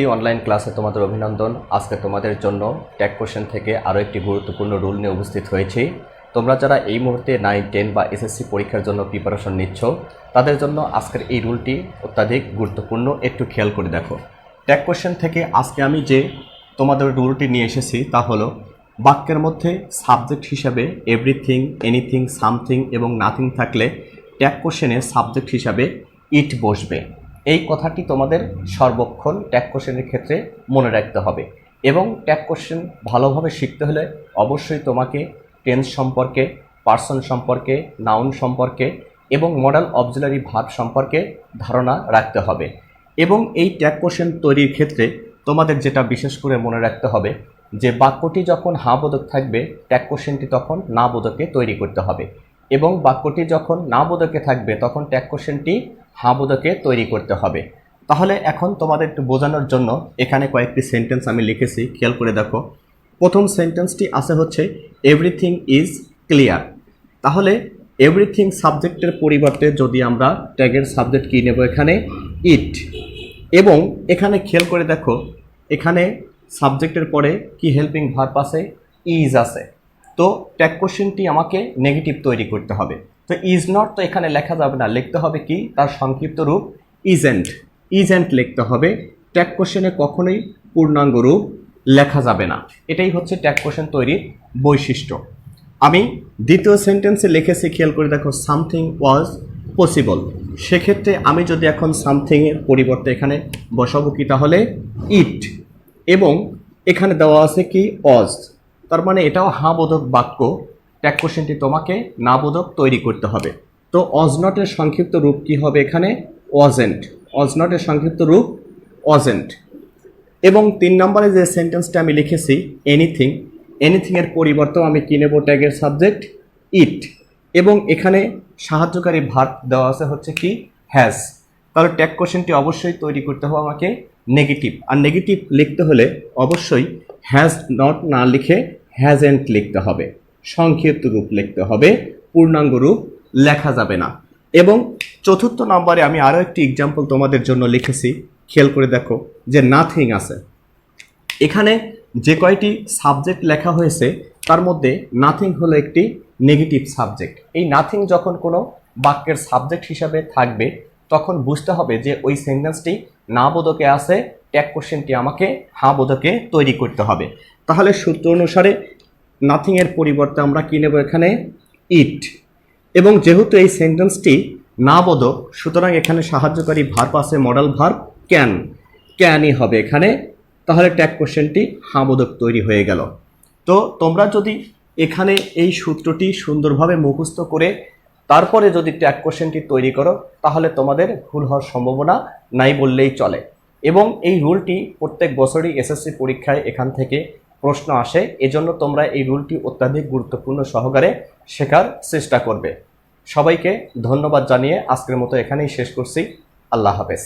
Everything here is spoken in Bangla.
এই অনলাইন ক্লাসে তোমাদের অভিনন্দন। আজকে তোমাদের জন্য ট্যাগ কোশ্চেন থেকে আরও একটি গুরুত্বপূর্ণ রুল নিয়ে উপস্থিত হয়েছি। তোমরা যারা এই মুহূর্তে নাইন টেন বা এসএসসি পরীক্ষার জন্য প্রিপারেশন নিচ্ছ, তাদের জন্য আজকের এই রুলটি অত্যাধিক গুরুত্বপূর্ণ। একটু খেয়াল করে দেখো। ট্যাগ কোশ্চেন থেকে আজকে আমি যে তোমাদের রুলটি নিয়ে এসেছি, তা হলো বাক্যের মধ্যে সাবজেক্ট হিসাবে এভরিথিং এনিথিং সামথিং এবং নাথিং থাকলে ট্যাগ কোশ্চেনে সাবজেক্ট হিসাবে ইট বসবে। এই কথাটি তোমাদের সর্বক্ষণ ট্যাগ কোশ্চেনের ক্ষেত্রে মনে রাখতে হবে। এবং ট্যাগ কোশ্চেন ভালোভাবে শিখতে হলে অবশ্যই তোমাকে টেন্স সম্পর্কে, পার্সন সম্পর্কে, নাউন সম্পর্কে এবং মডেল অবজুলারি ভাব সম্পর্কে ধারণা রাখতে হবে। এবং এই ট্যাগ কোশ্চেন তৈরির ক্ষেত্রে তোমাদের যেটা বিশেষ করে মনে রাখতে হবে, যে বাক্যটি যখন হা বোধক থাকবে ট্যাগ কোশ্চেনটি তখন না বোধকে তৈরি করতে হবে। এবং বাক্যটি যখন না বোধকে থাকবে, তখন ট্যাগ কোশ্চেনটি হা বোধকে তৈরি করতে হবে। তাহলে এখন তোমাদের একটু বোঝানোর জন্য এখানে কয়েকটি সেন্টেন্স আমি লিখেছি, খেয়াল করে দেখো। প্রথম সেন্টেন্সটি আছে হচ্ছে এভরিথিং ইজ ক্লিয়ার তাহলে এভরিথিং সাবজেক্টের পরিবর্তে যদি আমরা ট্যাগের সাবজেক্ট কী নেব এখানে? ইট এবং এখানে খেয়াল করে দেখো, এখানে সাবজেক্টের পরে কি হেল্পিং ভার্ব আছে? ইজ আছে। তো ট্যাগ কোশ্চেনটি আমাকে নেগেটিভ তৈরি করতে হবে। তো ইজ নট তো এখানে লেখা যাবে না, লিখতে হবে কি? তার সংক্ষিপ্ত রূপ ইজেন্ট ইজেন্ট লিখতে হবে। ট্যাগ কোশ্চেনে কখনোই পূর্ণাঙ্গ রূপ লেখা যাবে না। এটাই হচ্ছে ট্যাগ কোশ্চেন তৈরির বৈশিষ্ট্য। আমি দ্বিতীয় সেন্টেন্সে লিখেছি, খেয়াল করে দেখো সামথিং ওয়াজ পসিবল সেক্ষেত্রে আমি যদি এখন সামথিংয়ের পরিবর্তে এখানে বসাবো কি, তাহলে ইট এবং এখানে দেওয়া আছে কি অজ তার মানে এটাও হাবোধক বাক্য। ট্যাগ কোশ্চেনটি তোমাকে না বোধক তৈরি করতে হবে। তো অজনটের সংক্ষিপ্ত রূপ কি হবে এখানে? অজেন্ট। অজনটের সংক্ষিপ্ত রূপ অজেন্ট। এবং তিন নম্বরে যে সেন্টেন্সটা আমি লিখেছি এনিথিং এনিথিংয়ের পরিবর্তেও আমি কি নেব ট্যাগের সাবজেক্ট ইট এবং এখানে সাহায্যকারী ভার্ব দেওয়া আছে হচ্ছে কি? হ্যাজ তাহলে ট্যাগ কোশ্চেনটি অবশ্যই তৈরি করতে হবে আমাকে নেগেটিভ আর নেগেটিভ লিখতে হলে অবশ্যই হ্যাজ নট না লিখে হ্যাজেন্ট লিখতে হবে। সংক্ষিপ্ত রূপ লিখতে হবে, পূর্ণাঙ্গ রূপ লেখা যাবে না। এবং চতুর্থ নম্বরে আমি আরও একটি এক্সাম্পল তোমাদের জন্য লিখেছি, খেয়াল করে দেখো যে নাথিং আছে। এখানে যে কয়টি সাবজেক্ট লেখা হয়েছে, তার মধ্যে নাথিং হলো একটি নেগেটিভ সাবজেক্ট এই নাথিং যখন কোনো বাক্যের সাবজেক্ট হিসাবে থাকবে, তখন বুঝতে হবে যে ওই সেন্টেন্সটি না বোধকে আছে ট্যাগ কোশ্চেনটি আমাকে হা বোধকে তৈরি করতে হবে। তাহলে সূত্র অনুসারে নাথিংয়ের পরিবর্তে আমরা কী নেব এখানে? ইট এবং যেহেতু এই সেন্টেন্সটি না বোধক সুতরাং এখানে সাহায্যকারী ভার্ব আছে মডেল ভার্ব ক্যান ক্যানই হবে এখানে। তাহলে ট্যাগ কোশ্চেনটি হাবোধক তৈরি হয়ে গেল। তো তোমরা যদি এখানে এই সূত্রটি সুন্দরভাবে মুখস্থ করে তারপরে যদি ট্যাগ কোশ্চেনটি তৈরি করো, তাহলে তোমাদের ভুল হওয়ার সম্ভাবনা নাই বললেই চলে। এবং এই রুলটি প্রত্যেক বছরই এসএসসি পরীক্ষায় এখান থেকে প্রশ্ন আসে, এজন্য তোমরা এই রুলটি অত্যাধিক গুরুত্বপূর্ণ সহকারে শেখার চেষ্টা করবে। সবাইকে ধন্যবাদ জানিয়ে আজকের মতো এখানেই শেষ করছি। আল্লাহ হাফেজ।